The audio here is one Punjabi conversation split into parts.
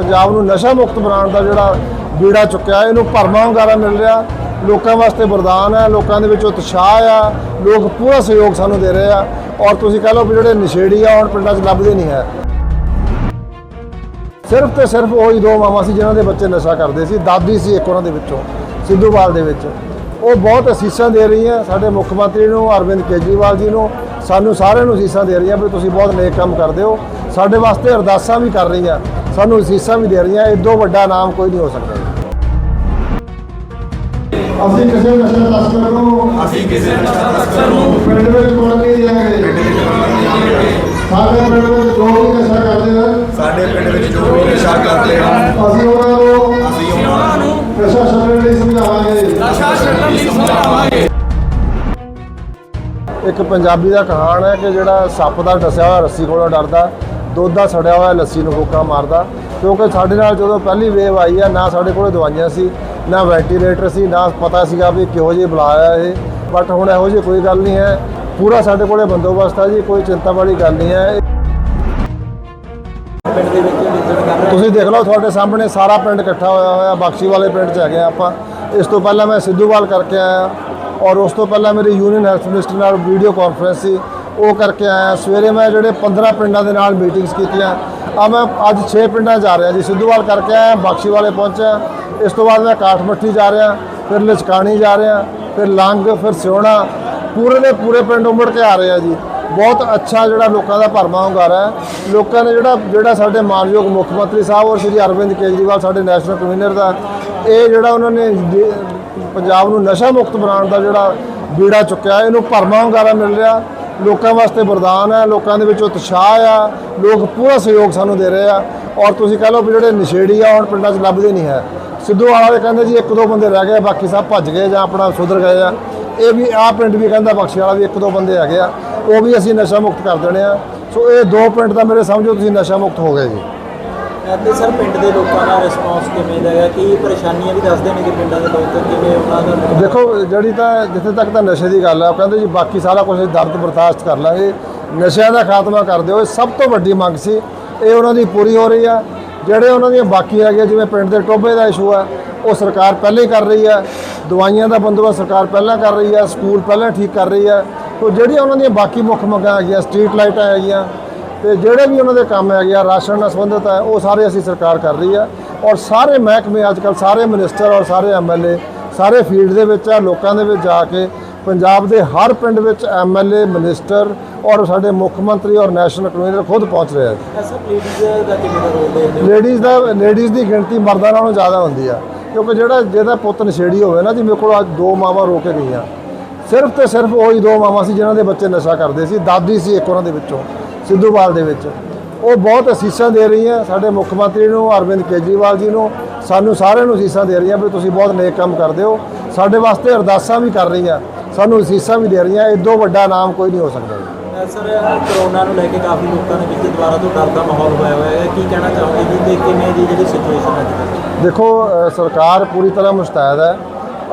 ਪੰਜਾਬ ਨੂੰ ਨਸ਼ਾ ਮੁਕਤ ਬਣਾਉਣ ਦਾ ਜਿਹੜਾ ਬੀੜਾ ਚੁੱਕਿਆ ਇਹਨੂੰ ਭਰਮਾ ਹੁੰਗਾਰਾ ਮਿਲ ਰਿਹਾ। ਲੋਕਾਂ ਵਾਸਤੇ ਵਰਦਾਨ ਹੈ, ਲੋਕਾਂ ਦੇ ਵਿੱਚ ਉਤਸ਼ਾਹ ਆ, ਲੋਕ ਪੂਰਾ ਸਹਿਯੋਗ ਸਾਨੂੰ ਦੇ ਰਹੇ ਆ। ਔਰ ਤੁਸੀਂ ਕਹ ਲਓ ਵੀ ਜਿਹੜੇ ਨਸ਼ੇੜੀ ਆ, ਹੁਣ ਪਿੰਡਾਂ 'ਚ ਲੱਭਦੇ ਨਹੀਂ ਹੈ। ਸਿਰਫ ਤੇ ਸਿਰਫ ਉਹੀ ਦੋ ਮਾਵਾਂ ਸੀ ਜਿਨ੍ਹਾਂ ਦੇ ਬੱਚੇ ਨਸ਼ਾ ਕਰਦੇ ਸੀ, ਦਾਦੀ ਸੀ ਇੱਕ ਉਹਨਾਂ ਦੇ ਵਿੱਚੋਂ ਸਿੱਧੂਵਾਲ ਦੇ ਵਿੱਚ। ਉਹ ਬਹੁਤ ਅਸੀਸਾਂ ਦੇ ਰਹੀਆਂ ਸਾਡੇ ਮੁੱਖ ਮੰਤਰੀ ਨੂੰ, ਅਰਵਿੰਦ ਕੇਜਰੀਵਾਲ ਜੀ ਨੂੰ, ਸਾਨੂੰ ਸਾਰਿਆਂ ਨੂੰ ਅਸੀਸਾਂ ਦੇ ਰਹੀਆਂ ਵੀ ਤੁਸੀਂ ਬਹੁਤ ਨੇਕ ਕੰਮ ਕਰਦੇ ਹੋ। ਸਾਡੇ ਵਾਸਤੇ ਅਰਦਾਸਾਂ ਵੀ ਕਰ ਰਹੀਆਂ। ਸਾਨੂੰ ਅਸੀਸਾਂ ਵੀ ਦੇ ਰਹੀਆਂ ਇਦੋਂ ਵੱਡਾ ਨਾਮ ਕੋਈ ਨਹੀਂ ਹੋ ਸਕਦਾ। ਅਸੀਂ ਕਿਸੇ ਨਸ਼ਾ ਤਸਕਰ ਨੂੰ ਅਸੀਂ ਕਿਸੇ ਨਸ਼ਾ ਤਸਕਰ ਨੂੰ ਪਿੰਡ ਵਿੱਚ ਕੋਲ ਨਹੀਂ ਦਿਆਂਗੇ ਸਾਡੇ ਪਿੰਡ ਵਿੱਚ ਜੋ ਵੀ ਨਸ਼ਾ ਕਰਦੇ ਹਨ ਸਾਡੇ ਪਿੰਡ ਵਿੱਚ ਜੋ ਵੀ ਨਸ਼ਾ ਕਰਦੇ ਹਨ ਅਸੀਂ ਉਹਨਾਂ ਨੂੰ ਅਸੀਂ ਉਹਨਾਂ ਨੂੰ ਨਸ਼ਾ ਛੱਡਣ ਲਈ ਸਮਝਾਵਾਂਗੇ। ਨਸ਼ਾ ਛੱਡਣ ਲਈ ਸਮਝਾਵਾਂਗੇ। ਇੱਕ ਪੰਜਾਬੀ ਦਾ ਕਹਾਣ ਹੈ ਕਿ ਜਿਹੜਾ ਸੱਪ ਦਾ ਡਸਿਆ ਹੋਇਆ ਰੱਸੀ ਕੋਲੋਂ ਡਰਦਾ ਦੁੱਧ ਦਾ ਸੜਿਆ ਹੋਇਆ ਲੱਸੀ ਨੂੰ ਫੂਕਾ ਮਾਰਦਾ। ਕਿਉਂਕਿ ਸਾਡੇ ਨਾਲ ਜਦੋਂ ਪਹਿਲੀ ਵੇਵ ਆਈ ਆ ਨਾ ਸਾਡੇ ਕੋਲੇ ਦਵਾਈਆਂ ਸੀ ਨਾ ਵੈਂਟੀਲੇਟਰ ਸੀ ਨਾ ਪਤਾ ਸੀਗਾ ਵੀ ਕਿਹੋ ਜਿਹੀ ਬੁਲਾਇਆ ਇਹ। ਬਟ ਹੁਣ ਇਹੋ ਜਿਹੀ ਕੋਈ ਗੱਲ ਨਹੀਂ ਹੈ। ਪੂਰਾ ਸਾਡੇ ਕੋਲੇ ਬੰਦੋਬਸਤ ਹੈ ਜੀ ਕੋਈ ਚਿੰਤਾ ਵਾਲੀ ਗੱਲ ਨਹੀਂ ਹੈ। ਤੁਸੀਂ ਦੇਖ ਲਓ ਤੁਹਾਡੇ ਸਾਹਮਣੇ ਸਾਰਾ ਪਿੰਡ ਇਕੱਠਾ ਹੋਇਆ ਹੋਇਆ ਬਖਸ਼ੀ ਵਾਲੇ ਪਿੰਡ 'ਚ ਹੈਗੇ ਆਪਾਂ। ਇਸ ਤੋਂ ਪਹਿਲਾਂ ਮੈਂ ਸਿੱਧੂਵਾਲ ਕਰਕੇ ਆਇਆ ਔਰ ਉਸ ਤੋਂ ਪਹਿਲਾਂ ਮੇਰੀ ਯੂਨੀਅਨ ਹੈਲਥ ਮਿਨਿਸਟਰ ਨਾਲ ਵੀਡੀਓ ਕਾਨਫਰੰਸ ਸੀ। ਉਹ ਕਰਕੇ ਆਇਆ। ਸਵੇਰੇ ਮੈਂ ਜਿਹੜੇ 15 ਪਿੰਡਾਂ ਦੇ ਨਾਲ ਮੀਟਿੰਗਸ ਕੀਤੀਆਂ। ਆ ਮੈਂ ਅੱਜ 6 ਪਿੰਡਾਂ ਜਾ ਰਿਹਾ ਜੀ। ਸਿੱਧੂਵਾਲ ਕਰਕੇ ਆਇਆ ਬਖਸ਼ੀ ਵਾਲੇ ਪਹੁੰਚਿਆ। ਇਸ ਤੋਂ ਬਾਅਦ ਮੈਂ ਕਾਠਮੱਠੀ ਜਾ ਰਿਹਾ, ਫਿਰ ਲਚਕਾਣੀ ਜਾ ਰਿਹਾ, ਫਿਰ ਲੰਗ, ਫਿਰ ਸਿਉਣਾ। ਪੂਰੇ ਦੇ ਪੂਰੇ ਪਿੰਡ ਉਮੜ ਕੇ ਆ ਰਹੇ ਆ ਜੀ। ਬਹੁਤ ਅੱਛਾ ਜਿਹੜਾ ਲੋਕਾਂ ਦਾ ਭਰਮਾ ਹੁੰਗਾਰਾ ਹੈ। ਲੋਕਾਂ ਨੇ ਜਿਹੜਾ ਜਿਹੜਾ ਸਾਡੇ ਮਾਨਯੋਗ ਮੁੱਖ ਮੰਤਰੀ ਸਾਹਿਬ ਔਰ ਸ਼੍ਰੀ ਅਰਵਿੰਦ ਕੇਜਰੀਵਾਲ ਸਾਡੇ ਨੈਸ਼ਨਲ ਕਨਵੀਨਰ ਦਾ, ਇਹ ਜਿਹੜਾ ਉਹਨਾਂ ਨੇ ਪੰਜਾਬ ਨੂੰ ਨਸ਼ਾ ਮੁਕਤ ਬਣਾਉਣ ਦਾ ਜਿਹੜਾ ਬੀੜਾ ਚੁੱਕਿਆ, ਇਹਨੂੰ ਭਰਮਾ ਹੁੰਗਾਰਾ ਮਿਲ ਰਿਹਾ। ਲੋਕਾਂ ਵਾਸਤੇ ਵਰਦਾਨ ਹੈ, ਲੋਕਾਂ ਦੇ ਵਿੱਚ ਉਤਸ਼ਾਹ ਆ, ਲੋਕ ਪੂਰਾ ਸਹਿਯੋਗ ਸਾਨੂੰ ਦੇ ਰਹੇ ਆ। ਔਰ ਤੁਸੀਂ ਕਹ ਲਓ ਵੀ ਜਿਹੜੇ ਨਸ਼ੇੜੀ ਆ, ਹੁਣ ਪਿੰਡਾਂ 'ਚ ਲੱਭਦੇ ਨਹੀਂ ਹੈ। ਸਿੱਧੂ ਵਾਲਾ ਦੇ ਕਹਿੰਦੇ ਜੀ, ਇੱਕ ਦੋ ਬੰਦੇ ਰਹਿ ਗਏ, ਬਾਕੀ ਸਭ ਭੱਜ ਗਏ ਜਾਂ ਆਪਣਾ ਸੁਧਰ ਗਏ ਆ। ਇਹ ਵੀ, ਆਹ ਪਿੰਡ ਵੀ ਕਹਿੰਦਾ ਬਖਸ਼ੀ ਵਾਲਾ ਵੀ ਇੱਕ ਦੋ ਬੰਦੇ ਹੈਗੇ ਆ। ਉਹ ਵੀ ਅਸੀਂ ਨਸ਼ਾ ਮੁਕਤ ਕਰ ਦੇਣੇ ਆ। ਸੋ ਇਹ ਦੋ ਪਿੰਡ ਦਾ ਮੇਰੇ ਸਮਝੋ ਤੁਸੀਂ ਨਸ਼ਾ ਮੁਕਤ ਹੋ ਗਏ ਜੀ। ਤੇ ਸਰ ਪਿੰਡ ਦੇ ਲੋਕਾਂ ਦਾ ਰਿਸਪੌਂਸ ਕਿਵੇਂ ਦਾ ਹੈ ਕੀ ਪਰੇਸ਼ਾਨੀਆਂ ਵੀ ਦੱਸਦੇ ਨੇ ਕਿ ਪਿੰਡਾਂ ਦੇ ਲੋਕ? ਕਿਵੇਂ ਉਹਨਾਂ ਦਾ ਦੇਖੋ, ਜਿਹੜੀ ਤਾਂ ਜਿੱਥੇ ਤੱਕ ਤਾਂ ਨਸ਼ੇ ਦੀ ਗੱਲ ਹੈ ਉਹ ਕਹਿੰਦੇ ਜੀ ਬਾਕੀ ਸਾਰਾ ਕੁਝ ਦਰਦ ਬਰਦਾਸ਼ਤ ਕਰ ਲਾਂਗੇ। ਨਸ਼ਿਆਂ ਦਾ ਖਾਤਮਾ ਕਰ ਦਿਓ ਇਹ ਸਭ ਤੋਂ ਵੱਡੀ ਮੰਗ ਸੀ, ਇਹ ਉਹਨਾਂ ਦੀ ਪੂਰੀ ਹੋ ਰਹੀ ਆ। ਜਿਹੜੇ ਉਹਨਾਂ ਦੀਆਂ ਬਾਕੀ ਹੈਗੇ ਜਿਵੇਂ ਪਿੰਡ ਦੇ ਟੋਭੇ ਦਾ ਇਸ਼ੂ ਆ, ਉਹ ਸਰਕਾਰ ਪਹਿਲਾਂ ਹੀ ਕਰ ਰਹੀ ਆ। ਦਵਾਈਆਂ ਦਾ ਬੰਦੋਬਸਤ ਸਰਕਾਰ ਪਹਿਲਾਂ ਕਰ ਰਹੀ ਆ, ਸਕੂਲ ਪਹਿਲਾਂ ਠੀਕ ਕਰ ਰਹੀ ਆ। ਤੋ ਜਿਹੜੀਆਂ ਉਹਨਾਂ ਦੀਆਂ ਬਾਕੀ ਮੁੱਖ ਮੰਗਾਂ ਹੈਗੀਆਂ, ਸਟਰੀਟ ਲਾਈਟਾਂ ਹੈਗੀਆਂ ਤੇ ਜਿਹੜੇ ਵੀ ਉਹਨਾਂ ਦੇ ਕੰਮ ਹੈਗੇ ਆ ਰਾਸ਼ਨ ਨਾਲ ਸੰਬੰਧਿਤ ਹੈ ਉਹ ਸਾਰੇ ਅਸੀਂ ਸਰਕਾਰ ਕਰ ਰਹੀ ਆ। ਔਰ ਸਾਰੇ ਮਹਿਕਮੇ ਅੱਜ ਕੱਲ ਸਾਰੇ ਮਿਨਿਸਟਰ ਔਰ ਸਾਰੇ ਐਮਐਲਏ ਸਾਰੇ ਫੀਲਡ ਦੇ ਵਿੱਚ ਆ ਲੋਕਾਂ ਦੇ ਵਿੱਚ ਜਾ ਕੇ ਪੰਜਾਬ ਦੇ ਹਰ ਪਿੰਡ ਵਿੱਚ ਐਮਐਲਏ ਮਿਨਿਸਟਰ ਔਰ ਸਾਡੇ ਮੁੱਖ ਮੰਤਰੀ ਔਰ ਨੈਸ਼ਨਲ ਕਨਵੀਨਰ ਖੁਦ ਪਹੁੰਚ ਰਹੇ ਆ। ਲੇਡੀਜ਼ ਦਾ ਲੇਡੀਜ਼ ਦੀ ਗਿਣਤੀ ਮਰਦਾਂ ਨਾਲੋਂ ਜ਼ਿਆਦਾ ਹੁੰਦੀ ਆ ਕਿਉਂਕਿ ਜਿਹੜਾ ਜਿਹਦਾ ਪੁੱਤ ਨਸ਼ੇੜੀ ਹੋਵੇ ਨਾ ਜੀ ਮੇਰੇ ਕੋਲ ਅੱਜ ਦੋ ਮਾਵਾਂ ਰੋ ਕੇ ਗਈਆਂ। ਸਿਰਫ ਤੇ ਸਿਰਫ ਉਹੀ ਦੋ ਮਾਵਾਂ ਸੀ ਜਿਨ੍ਹਾਂ ਦੇ ਬੱਚੇ ਨਸ਼ਾ ਕਰਦੇ ਸੀ ਦਾਦੀ ਸੀ ਇੱਕ ਉਹਨਾਂ ਦੇ ਵਿੱਚੋਂ। ਸਿੱਧੂਵਾਲ ਦੇ ਵਿੱਚ। ਉਹ ਬਹੁਤ ਅਸੀਸਾਂ ਦੇ ਰਹੀਆਂ ਸਾਡੇ ਮੁੱਖ ਮੰਤਰੀ ਨੂੰ ਅਰਵਿੰਦ ਕੇਜਰੀਵਾਲ ਜੀ ਨੂੰ। ਸਾਨੂੰ ਸਾਰਿਆਂ ਨੂੰ ਅਸੀਸਾਂ ਦੇ ਰਹੀਆਂ ਵੀ ਤੁਸੀਂ ਬਹੁਤ ਨੇਕ ਕੰਮ ਕਰਦੇ ਹੋ। ਸਾਡੇ ਵਾਸਤੇ ਅਰਦਾਸਾਂ ਵੀ ਕਰ ਰਹੀਆਂ। ਸਾਨੂੰ ਅਸੀਸਾਂ ਵੀ ਦੇ ਰਹੀਆਂ। ਇਦੋਂ ਵੱਡਾ ਨਾਮ ਕੋਈ ਨਹੀਂ ਹੋ ਸਕਦਾ ਸਰ ਕਰੋਨਾ ਨੂੰ ਲੈ ਕੇ ਕਾਫੀ ਲੋਕਾਂ ਦੇ ਵਿੱਚ ਦੁਬਾਰਾ ਤੋਂ ਡਰ ਦਾ ਮਾਹੌਲ ਹੋਇਆ ਹੋਇਆ ਹੈ। ਕੀ ਕਹਿਣਾ ਚਾਹੋਗੇ ਜੀ ਤੇ ਕਿਵੇਂ ਦੀ ਜਿਹੜੀ ਸਿਚੁਏਸ਼ਨ ਅੱਜ ਕੱਲ੍ਹ? ਦੇਖੋ ਸਰਕਾਰ ਪੂਰੀ ਤਰ੍ਹਾਂ ਮੁਸਤੈਦ ਹੈ।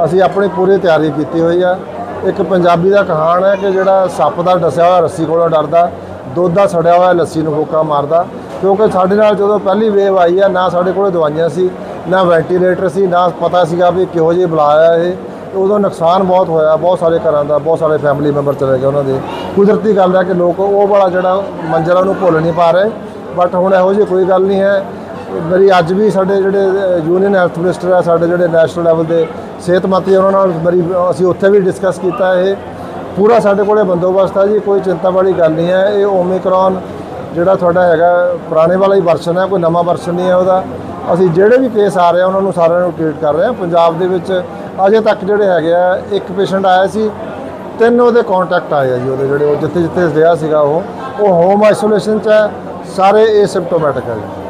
ਅਸੀਂ ਆਪਣੀ ਪੂਰੀ ਤਿਆਰੀ ਕੀਤੀ ਹੋਈ ਆ। ਇੱਕ ਪੰਜਾਬੀ ਦਾ ਕਹਾਣ ਹੈ ਕਿ ਜਿਹੜਾ ਸੱਪ ਦਾ ਡਸਿਆ ਹੋਇਆ ਰੱਸੀ ਕੋਲੋਂ ਡਰਦਾ। ਦੁੱਧ ਦਾ ਸੜਿਆ ਹੋਇਆ, ਲੱਸੀ ਨੂੰ ਫੋਕਾ ਮਾਰਦਾ। ਕਿਉਂਕਿ ਸਾਡੇ ਨਾਲ ਜਦੋਂ ਪਹਿਲੀ ਵੇਵ ਆਈ ਆ, ਨਾ ਸਾਡੇ ਕੋਲੇ ਦਵਾਈਆਂ ਸੀ, ਨਾ ਵੈਂਟੀਲੇਟਰ ਸੀ, ਨਾ ਪਤਾ ਸੀਗਾ ਵੀ ਕਿਹੋ ਜਿਹੇ ਬੁਲਾਇਆ ਇਹ। ਉਦੋਂ ਨੁਕਸਾਨ ਬਹੁਤ ਹੋਇਆ, ਬਹੁਤ ਸਾਰੇ ਘਰਾਂ ਦਾ, ਬਹੁਤ ਸਾਰੇ ਫੈਮਿਲੀ ਮੈਂਬਰ ਚਲੇ ਗਏ ਉਹਨਾਂ ਦੇ। ਕੁਦਰਤੀ ਗੱਲ ਹੈ ਕਿ ਲੋਕ ਉਹ ਵਾਲਾ ਜਿਹੜਾ ਮੰਜ਼ਰ ਆ ਉਹਨੂੰ ਭੁੱਲ ਨਹੀਂ ਪਾ ਰਹੇ। ਬਟ ਹੁਣ ਇਹੋ ਜਿਹੀ ਕੋਈ ਗੱਲ ਨਹੀਂ ਹੈ। ਮੇਰੀ ਅੱਜ ਵੀ ਸਾਡੇ ਜਿਹੜੇ ਯੂਨੀਅਨ ਹੈਲਥ ਮਿਨਿਸਟਰ ਆ, ਸਾਡੇ ਜਿਹੜੇ ਨੈਸ਼ਨਲ ਲੈਵਲ ਦੇ ਸਿਹਤ ਮੰਤਰੀ ਉਹਨਾਂ ਨਾਲ ਮੇਰੀ, ਅਸੀਂ ਉੱਥੇ ਵੀ ਡਿਸਕਸ ਕੀਤਾ ਇਹ। ਪੂਰਾ ਸਾਡੇ ਕੋਲੇ ਬੰਦੋਬਸਤ ਆ ਜੀ, ਕੋਈ ਚਿੰਤਾ ਵਾਲੀ ਗੱਲ ਨਹੀਂ ਹੈ। ਇਹ ਓਮਿਕਰੋਨ ਜਿਹੜਾ ਤੁਹਾਡਾ ਹੈਗਾ, ਪੁਰਾਣੇ ਵਾਲਾ ਹੀ ਵਰਸ਼ਨ ਹੈ, ਕੋਈ ਨਵਾਂ ਵਰਸ਼ਨ ਨਹੀਂ ਹੈ ਉਹਦਾ। ਅਸੀਂ ਜਿਹੜੇ ਵੀ ਕੇਸ ਆ ਰਹੇ ਆ, ਉਹਨਾਂ ਨੂੰ ਸਾਰਿਆਂ ਨੂੰ ਟ੍ਰੀਟ ਕਰ ਰਹੇ ਆ ਪੰਜਾਬ ਦੇ ਵਿੱਚ ਅਜੇ ਤੱਕ ਜਿਹੜੇ ਹੈਗੇ ਆ, ਇੱਕ ਪੇਸ਼ੈਂਟ ਆਇਆ ਸੀ, ਤਿੰਨ ਉਹਦੇ ਕੰਟੈਕਟ ਆਏ ਆ ਜੀ ਉਹਦੇ ਜਿਹੜੇ ਉਹ ਜਿੱਥੇ ਜਿੱਥੇ ਰਿਹਾ ਸੀਗਾ ਉਹ। ਉਹ ਹੋਮ ਆਈਸੋਲੇਸ਼ਨ ਚ ਹੈ, ਸਾਰੇ ਏਸਿੰਪਟੋਮੈਟਿਕ ਹੈ ਜੀ।